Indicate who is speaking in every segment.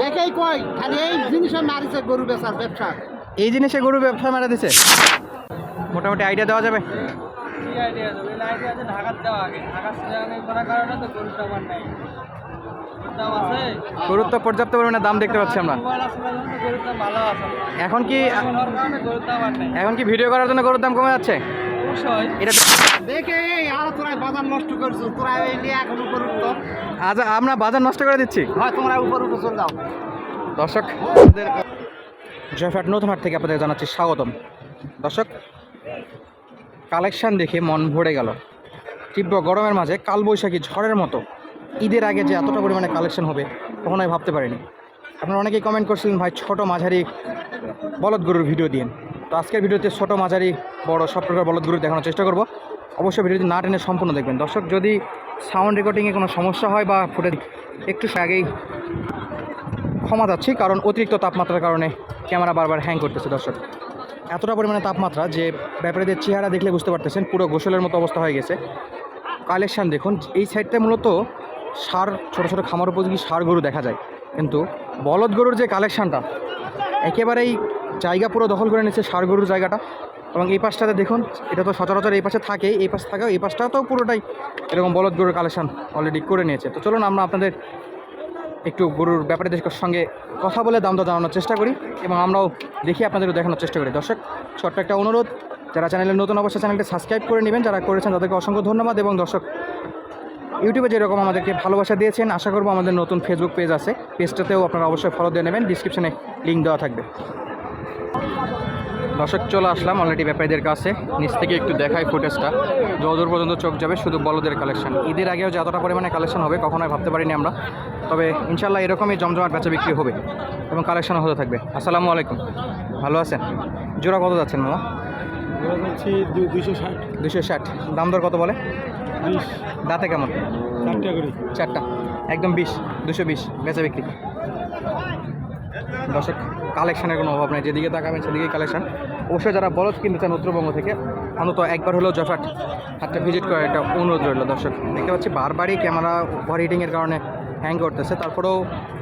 Speaker 1: দেখেই কই খালি এই জিনিসে মারিছে গরু বেচার ব্যবসা।
Speaker 2: এই জিনিসে গরু ব্যবসা মেরা দিছে। মোটামুটি আইডিয়া দেওয়া যাবে।
Speaker 3: গরুর
Speaker 2: তো পর্যাপ্ত পরিমাণে দাম দেখতে পাচ্ছি আমরা। এখন কি
Speaker 3: এখন
Speaker 2: কি ভিডিও করার জন্য গরুর দাম কমে যাচ্ছে?
Speaker 3: অবশ্যই
Speaker 2: এটা
Speaker 1: দেখে আর তোরা বাজার নষ্ট করছ তোরা এই নিয়ে এখন উপর উঠতো
Speaker 2: আজ আমরা বাজার নষ্ট করে দিচ্ছি।
Speaker 1: হয় তোমরা উপর উঠে চলে যাও।
Speaker 2: দর্শক জয়ফাট নতুন হাট থেকে আপনাদের জানাচ্ছি স্বাগতম। দর্শক কালেকশন দেখে মন ভরে গেল। তীব্র গরমের মাঝে কালবৈশাখী ঝড়ের মতো। ঈদের আগে যে এতটা পরিমাণে কালেকশন হবে কখনোই ভাবতে পারিনি। আপনারা অনেকেই কমেন্ট করছিলেন ভাই ছোট মাঝারি বলদ গরুর ভিডিও দিন তো আজকের ভিডিওতে ছোটো মাঝারি, বড় সব প্রকার বলদ গরু দেখানোর চেষ্টা করব। অবশ্যই ভিডিওটি না টেনে সম্পূর্ণ দেখবেন। দর্শক, যদি সাউন্ড রেকর্ডিংয়ে কোনো সমস্যা হয় বা ফুটে একটু আগেই ক্ষমা যাচ্ছি কারণ অতিরিক্ত তাপমাত্রার কারণে ক্যামেরা বারবার হ্যাং করতেছে দর্শক। এতটা পরিমাণে তাপমাত্রা যে ব্যাপারীদের চেহারা দেখলে বুঝতে পারতেছেন, পুরো গোসলের মতো অবস্থা হয়ে গেছে। কালেকশান দেখুন, এই সাইডটা মূলত সার, ছোটো ছোটো খামার উপযোগী সার গরু দেখা যায়। কিন্তু বলদ গরুর যে কালেকশানটা, একেবারেই জায়গা পুরো দখল করে নিচ্ছে সার গরুর জায়গাটা। এবং এই পাশটাতে দেখুন, এটা তো সচরাচর এই পাশে থাকে, এই পাশে থাকেও, এই পাশটাও তো পুরোটাই এরকম বলদ গরুর কালেকশান অলরেডি করে নিয়েছে। তো চলুন আমরা আপনাদের একটু গরুর ব্যাপারে ব্যাপারীদের সঙ্গে কথা বলে দাম দর জানানোর চেষ্টা করি এবং আমরাও দেখি আপনাদেরও দেখানোর চেষ্টা করি। দর্শক, ছোট্ট একটা অনুরোধ, যারা চ্যানেলের নতুন অবশ্যই চ্যানেলটি সাবস্ক্রাইব করে নেবেন, যারা করেছেন তাদেরকে অসংখ্য ধন্যবাদ এবং দর্শক, ইউটিউবে যেরকম আমাদেরকে ভালোবাসা দিয়েছেন, আশা করব আমাদের নতুন ফেসবুক পেজ আছে পেজটাতেও আপনারা অবশ্যই ফলো দিয়ে নেবেন ডিসক্রিপশনে লিঙ্ক দেওয়া থাকবে। দর্শক চলে আসলাম অলরেডি ব্যাপারীদের কাছে। নিচ থেকে একটু দেখাই ফুটেজটা যদূর পর্যন্ত চোখ যাবে শুধু বলদের কালেকশন ঈদের আগেও যে এতটা পরিমাণে কালেকশন হবে কখনোই ভাবতে পারিনি আমরা। তবে ইনশাল্লাহ এরকমই জমজমাট বেচা বিক্রি হবে এবং কালেকশন হতে থাকবে। আসসালামু আলাইকুম। ভালো আছেন? জোড়া কত যাচ্ছেন মামা? দুশো ষাট। দাম দর কত বলে?
Speaker 3: বিশ।
Speaker 2: দাঁতে কেমন?
Speaker 3: চারটা
Speaker 2: চারটা। একদম বিশ দুশো বিশ বেচা বিক্রি। দর্শক কালেকশনের কোনো অভাব নেই। যেদিকে তাকাবেন, সেদিকেই কালেকশন অবশ্যই যারা বলদ কিনতে চান উত্তরবঙ্গ থেকে, অন্তত একবার হলেও জফাট হাটটা ভিজিট করার একটা অনুরোধ রইল দর্শক। দেখতে পাচ্ছি বারবারই ক্যামেরা ওভার হিটিংয়ের কারণে হ্যাং করতেছে। তারপরেও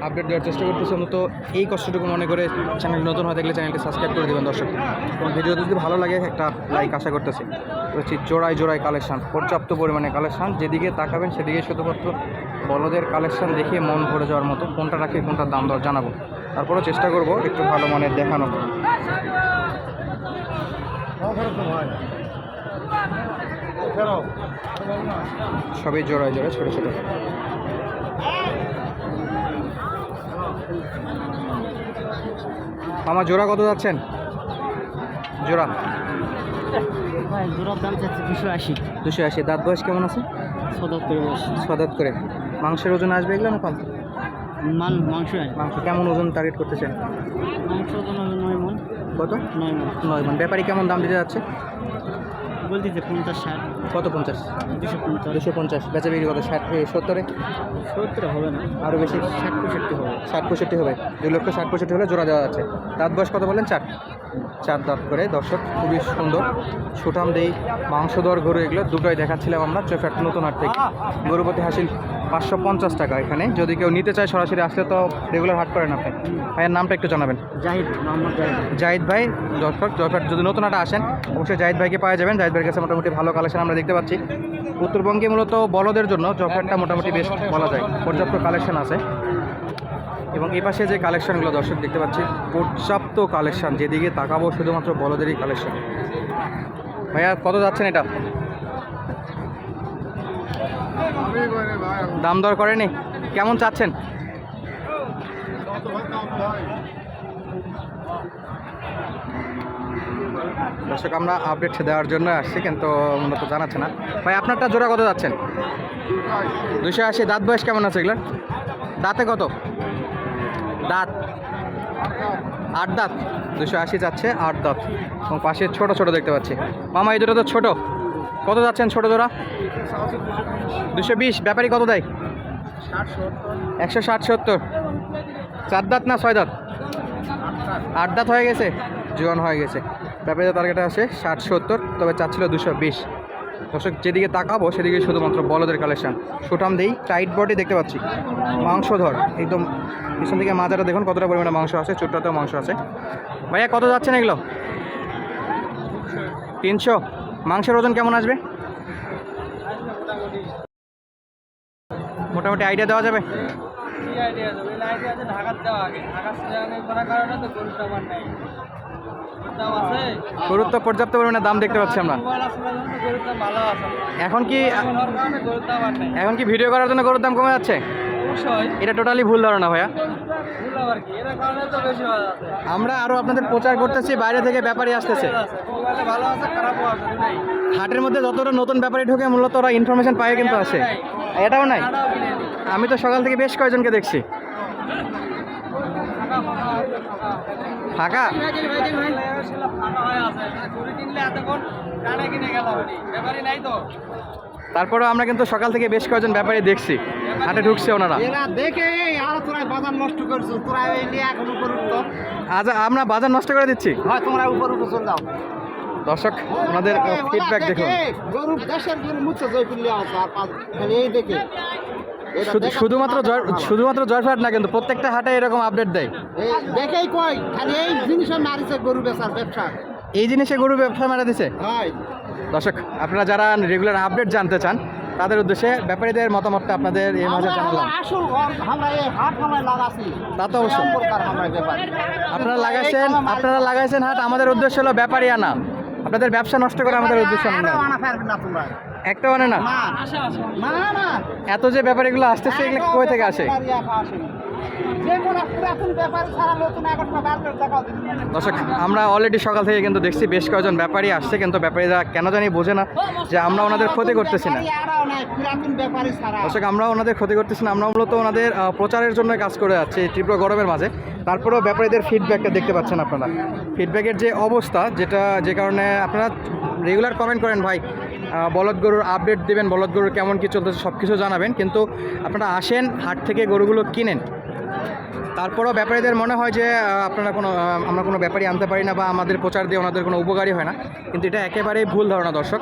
Speaker 2: আপডেট দেওয়ার চেষ্টা করতেছি। অন্তত এই কষ্টটুকু মনে করে চ্যানেল নতুন হয়ে থাকলে চ্যানেলটি সাবস্ক্রাইব করে দেবেন দর্শক। এবং ভিডিও যদি ভালো লাগে, একটা লাইক আশা করতেছি। বলছি জোড়ায় জোড়ায় কালেকশন পর্যাপ্ত পরিমাণে কালেকশান যেদিকে তাকাবেন, সেদিকে শুধুমাত্র বলদের কালেকশন দেখে মন ভরে যাওয়ার মতো। কোনটা রাখি, কোনটার দাম দর জানাব। তারপরেও চেষ্টা করব একটু ভালো মানের দেখানো। সবই জোড়ায় জোড়ায় ছোটো ছোটো। আমার জোড়া কত যাচ্ছেন? জোড়া?
Speaker 3: জোড়ার দাম দুশো আশি।
Speaker 2: দুশো আশি। দাঁত বয়স কেমন আছে?
Speaker 3: সদাত করে বস
Speaker 2: সদাত করে মাংসের ওজন আসবে এগুলো না কম
Speaker 3: মান মাংস
Speaker 2: মাংস কেমন ওজন টার্গেট করতেছেন?
Speaker 3: মাংস ওজন নয় নয় মন।
Speaker 2: কত?
Speaker 3: নয় মন।
Speaker 2: নয় মন। ব্যাপারী কেমন দাম দিতে যাচ্ছে?
Speaker 3: বলতেছে পঞ্চাশ ষাট।
Speaker 2: কত পঞ্চাশ?
Speaker 3: দুশো পঞ্চাশ।
Speaker 2: বেচা বিক্রি কত? ষাট এ, সত্তরে?
Speaker 3: হবে না।
Speaker 2: আরও বেশি?
Speaker 3: ষাট পঁয়ষট্টি হবে।
Speaker 2: ষাট পঁয়ষট্টি হবে। দুই লক্ষ ষাট পঁয়ষট্টি হলে জোড়া দেওয়া আছে। দাঁত বয়স কত বলেন চার। চার দাঁত করে দর্শক খুবই সুন্দর। সুঠাম দেই মাংস দর গরু এগুলো দুটোই দেখাচ্ছিলাম আমরা। চোফ্যাট নতুন হাট থেকে। গরুপতি হাসিল পাঁচশো পঞ্চাশ টাকা এখানে। যদি কেউ নিতে চায় সরাসরি আসলে তো রেগুলার হাট করেন আপনি। ভাইয়ের নামটা একটু জানাবেন।
Speaker 3: জাহিদ মোহাম্মদ জাহিদ।
Speaker 2: জাহিদ ভাই দর্শক জয়ফাট যদি নতুন হাটে আসেন অবশ্যই জাহিদ ভাইকে পাওয়া যাবেন। জাহিদ ভাইয়ের কাছে মোটামুটি ভালো কালেকশন আমরা দেখতে পাচ্ছি। উত্তরবঙ্গে মূলত বলদের জন্য জয়ফাটটা মোটামুটি বেশ বলা যায়। পর্যাপ্ত কালেকশন আছে। এবং এই পাশে যে কালেকশনগুলো দর্শক দেখতে পাচ্ছি, পর্যাপ্ত কালেকশন যেদিকে তাকাবো শুধুমাত্র বলদেরই কালেকশন ভাইয়া, কত যাচ্ছেন এটা? দাম দর করেনি? কেমন চাচ্ছেন? দর্শক, আমরা আপডেট দেওয়ার জন্য আসছি, কিন্তু মূলত জানাচ্ছে না। ভাই, আপনারটা জোড়া কত যাচ্ছেন? দুশো আশি। দাঁত বয়স কেমন আছে এগুলো দাঁতে কত? দাঁত। আট দাঁত। দুশো আশি যাচ্ছে, আট দাঁত। এবং পাশে ছোট ছোট দেখতে পাচ্ছি। মামা, এই দুটো তো ছোট। কত যাচ্ছেন ছোট জোড়া? দুশো বিশ। ব্যাপারী কত দেয়? একশো ষাট সত্তর। চার দাঁত না ছয় দাঁত? আট দাঁত হয়ে গেছে? জীবন হয়ে গেছে। ব্যাপারীদের টার্গেট আছে ষাট, সত্তর, তবে চাচ্ছিল দুশো বিশ। দর্শক, যেদিকে তাকাবো, সেদিকে শুধুমাত্র বলদের কালেকশান সুটাম দেই টাইট বডি দেখতে পাচ্ছি। মাংস ধর একদম পিছন দিকে মাজাটা দেখুন, কতটা পরিমাণে মাংস আছে ছোট্টতেও মাংস আছে। ভাইয়া, কত যাচ্ছেন এগুলো? তিনশো। মাংসের ওজন কেমন আসবে? মোটামুটি আইডিয়া দেওয়া যাবে?
Speaker 3: আইডিয়া দেওয়া আগে। কারণে তো নাই। গরুর
Speaker 2: তো পর্যাপ্ত পরিমাণে দাম দেখতে পাচ্ছি আমরা। এখন কি
Speaker 3: এখন
Speaker 2: কি ভিডিও করার জন্য গরুর দাম কমে যাচ্ছে? এটা টোটালি ভুল ধারণা ভাইয়া। আমরা আরও আপনাদের প্রচার করতেছি, বাইরে থেকে ব্যাপারী আসতেছে। হাটের মধ্যে যতটা নতুন ব্যাপারী ঢুকে, মূলত ওরা ইনফরমেশন পায় কিন্তু আসে। এটাও নাই। আমি তো সকাল থেকে বেশ কয়েকজনকে দেখছি।
Speaker 3: ফাঁকা?
Speaker 2: তারপরেও আমরা কিন্তু সকাল থেকে বেশ কয়েকজন ব্যাপারী দেখছি। হাটে ঢুকছে ওনারা।
Speaker 1: দেখে বাজার নষ্ট করছ তোরা এখন উপর
Speaker 2: আজ আমরা বাজার নষ্ট করে দিচ্ছি।
Speaker 1: হয় তোমরা উপর চলে যাও।
Speaker 2: দর্শক ওনাদের ফিডব্যাক
Speaker 1: দেখে,
Speaker 2: দেখুন
Speaker 1: গরু দেশের গরু মুচ্ছে জয় করলে আছে আর পাঁচ খালি এই দেখা-
Speaker 2: শুধুমাত্র জয় শুধুমাত্র জয়ফাট না কিন্তু প্রত্যেকটা হাটে এরকম আপডেট দেয়।
Speaker 1: দেখেই কই খালি এই জিনিসে মারিছে গরু বেচার ব্যবসা।
Speaker 2: এই জিনিসে গরু ব্যবসা মারা দিছে। দর্শক আপনারা যারা রেগুলার আপডেট জানতে চান তাদের উদ্দেশ্যে ব্যাপারীদের মতামতটা আপনাদের এই মাঝে জানালাম। তা তো অবশ্যই। আপনারা লাগাইছেন আপনারা লাগাইছেন হাট আমাদের উদ্দেশ্য হলো ব্যাপারী আনা আপনাদের ব্যবসা নষ্ট করা আমাদের উদ্দেশ্য না একটা মানে না? এত যে ব্যাপারীগুলো আসতেছে এগুলো কই থেকে আসে?
Speaker 1: যে কোনো পুরাতন ব্যাপার ছাড়া নতুন এখন বার করে দেখাও দিন।
Speaker 2: দর্শক আমরা অলরেডি সকাল থেকে কিন্তু দেখছি বেশ কয়েকজন ব্যাপারী আসছে কিন্তু ব্যাপারীরা কেন জানি বোঝে না যে আমরা ওনাদের ক্ষতি করতেছি না।
Speaker 1: ব্যাপারী
Speaker 2: দর্শক আমরা ওনাদের ক্ষতি করতেছি না আমরা মূলত ওনাদের প্রচারের জন্য কাজ করে যাচ্ছি তীব্র গরমের মাঝে। তারপরেও ব্যাপারীদের ফিডব্যাকটা দেখতে পাচ্ছেন আপনারা। ফিডব্যাকের যে অবস্থা যেটা যে কারণে আপনারা রেগুলার কমেন্ট করেন ভাই বলদ গরুর আপডেট দেবেন, বলদ গরুর কেমন কী চলতেছে সব কিছু জানাবেন, কিন্তু আপনারা আসেন, হাট থেকে গরুগুলো কিনেন। তারপরেও ব্যাপারীদের মনে হয় যে আপনারা কোনো আমরা কোনো ব্যাপারী আনতে পারি না বা আমাদের প্রচার দিয়ে ওনাদের কোনো উপকারী হয় না। কিন্তু এটা একেবারেই ভুল ধারণা, দর্শক।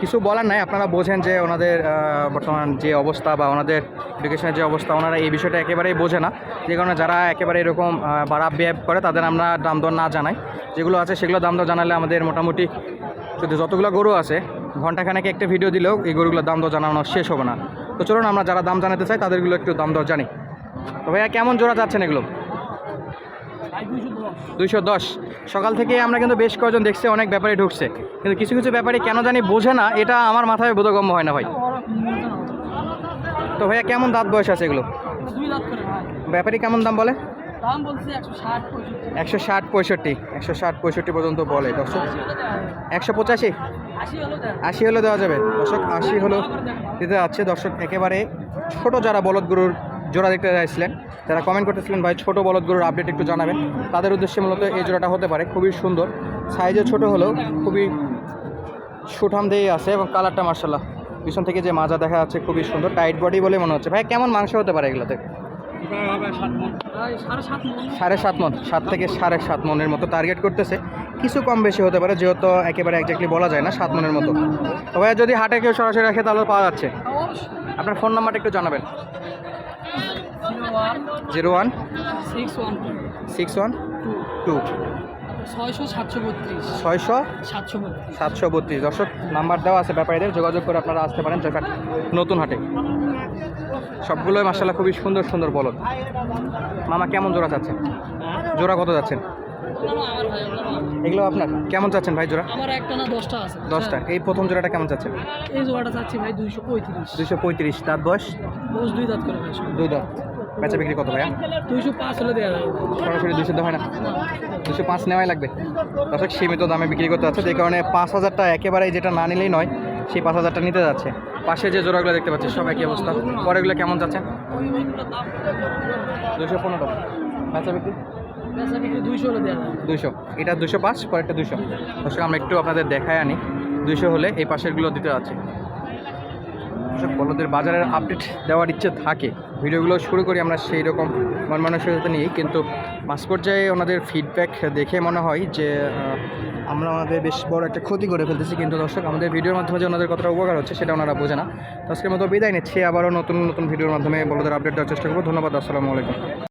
Speaker 2: কিছু বলার নাই, আপনারা বোঝেন যে ওনাদের বর্তমান যে অবস্থা বা ওনাদের এডুকেশনের যে অবস্থা, ওনারা এই বিষয়টা একেবারেই বোঝে না। যে কারণে যারা একেবারে এরকম বাড়া বিহেভ করে, তাদের আমরা দাম দর না জানাই। যেগুলো আছে সেগুলো দাম দর জানালে আমাদের মোটামুটি শুধু যতগুলো গরু আছে ঘন্টাখানেকে একটা ভিডিও দিলেও এই গরুগুলোর দাম দর জানানো শেষ হবে না। তো চলুন আমরা যারা দাম জানাতে চাই, তাদেরগুলো একটু দাম দর জানি। তো ভাইয়া, কেমন জোড়া যাচ্ছেন এগুলো? দুইশো দশ। সকাল থেকে আমরা কিন্তু বেশ কয়েকজন দেখছি, অনেক ব্যাপারে ঢুকছে। কিন্তু কিছু কিছু ব্যাপারে কেন জানি বোঝে না, এটা আমার মাথায় বোধগম্য হয় না ভাই। তো ভাইয়া, কেমন দাঁত বয়স আছে এগুলো? ব্যাপারী কেমন দাম বলে?
Speaker 3: দাম বলছে একশো ষাট পঁয়ষট্টি।
Speaker 2: একশো ষাট পঁয়ষট্টি। একশো ষাট পঁয়ষট্টি পর্যন্ত বলে। দর্শক। একশো পঁচাশি?
Speaker 3: আশি হলে দেওয়া
Speaker 2: যাবে। দর্শক আশি হলো দিতে যাচ্ছে। দর্শক একেবারে ছোট যারা বলদ গরুর জোড়া দেখতে চাইছিলেন যারা কমেন্ট করতেছিলেন ভাই ছোট বলদ গরুর আপডেট একটু জানাবেন। তাদের উদ্দেশ্যে মূলত এই জোড়াটা হতে পারে। খুবই সুন্দর। সাইজে ছোট হলেও খুবই সুঠাম দিয়ে আছে এবং কালারটা মার্শাল্লাহ পিছন থেকে যে মাজা দেখা যাচ্ছে খুবই সুন্দর। টাইট বডি বলে মনে হচ্ছে। ভাই কেমন মাংস হতে পারে এগুলোতে?
Speaker 3: সাড়ে সাত
Speaker 2: মন। সাত থেকে সাড়ে সাত মনের মতো টার্গেট করতেছে। কিছু কম বেশি হতে পারে যেহেতু একেবারে একজাক্টলি বলা যায় না সাত মনের মতো। তবে যদি হাটে কেউ সরাসরি রাখে তাহলে পাওয়া যাচ্ছে। আপনার ফোন নাম্বারটা একটু জানাবেন।
Speaker 3: Zero one six one two.
Speaker 2: Six one
Speaker 3: two. ছয়শো সাতশো বত্রিশ।
Speaker 2: ছয়শো
Speaker 3: সাতশো বত্রিশ।
Speaker 2: দর্শক নাম্বার দেওয়া আছে ব্যাপারীদের যোগাযোগ করে আপনারা আসতে পারেন নতুন হাটে। সবগুলোই মার্শাল্লাহ খুবই সুন্দর সুন্দর বলদ। মামা কেমন জোড়া চাচ্ছেন? জোড়া কত যাচ্ছেন? এগুলো আপনার? কেমন চাচ্ছেন ভাই জোড়া?
Speaker 3: আমার একটা না দশটা আছে।
Speaker 2: দশটা। এই প্রথম জোড়াটা কেমন চাচ্ছেন?
Speaker 3: এই জোড়াটা চাচ্ছি ভাই দুইশো পঁয়ত্রিশ।
Speaker 2: দুইশো পঁয়ত্রিশ। তার বয়স?
Speaker 3: দশ দুই দাঁত করে
Speaker 2: দুই দাঁত। বেচা বিক্রি কত ভাইয়া?
Speaker 3: দুইশো পাঁচ হলে দেওয়া যাবে।
Speaker 2: সরাসরি দুশো হয় না? দুশো পাঁচ নেওয়াই লাগবে। দর্শক সীমিত দামে বিক্রি করতে যাচ্ছে। যে কারণে পাঁচ হাজারটা একেবারেই যেটা না নিলেই নয় সেই পাঁচ হাজারটা নিতে যাচ্ছে। পাশে যে জোড়াগুলো দেখতে পাচ্ছি সব একই অবস্থা? পরেগুলো কেমন যাচ্ছে? দুশো পনেরো। বেচা বিক্রি? দুশো এটা দুশো পাঁচ, পরেরটা দুশো দর্শক, আমরা একটু আপনাদের দেখায় আনি। দুশো হলে এই পাশেরগুলো দিতে দর্শক, বলদের বাজারের আপডেট দেওয়ার ইচ্ছে থাকে। ভিডিওগুলো শুরু করি আমরা সেই রকম মন মানসিকতা নিয়েই। কিন্তু মাঝ পর্যায়ে ওনাদের ফিডব্যাক দেখে মনে হয় যে আমরা আমাদের বেশ বড় একটা ক্ষতি করে ফেলতেছি, কিন্তু দর্শক, আমাদের ভিডিওর মাধ্যমে যে ওনাদের কতটা উপকার হচ্ছে সেটা ওনারা বোঝে না। আজকের মতো বিদায় নিচ্ছি, আবারও নতুন নতুন ভিডিওর মাধ্যমে বলদের আপডেট দেওয়ার চেষ্টা করব। ধন্যবাদ, আসসালামু আলাইকুম।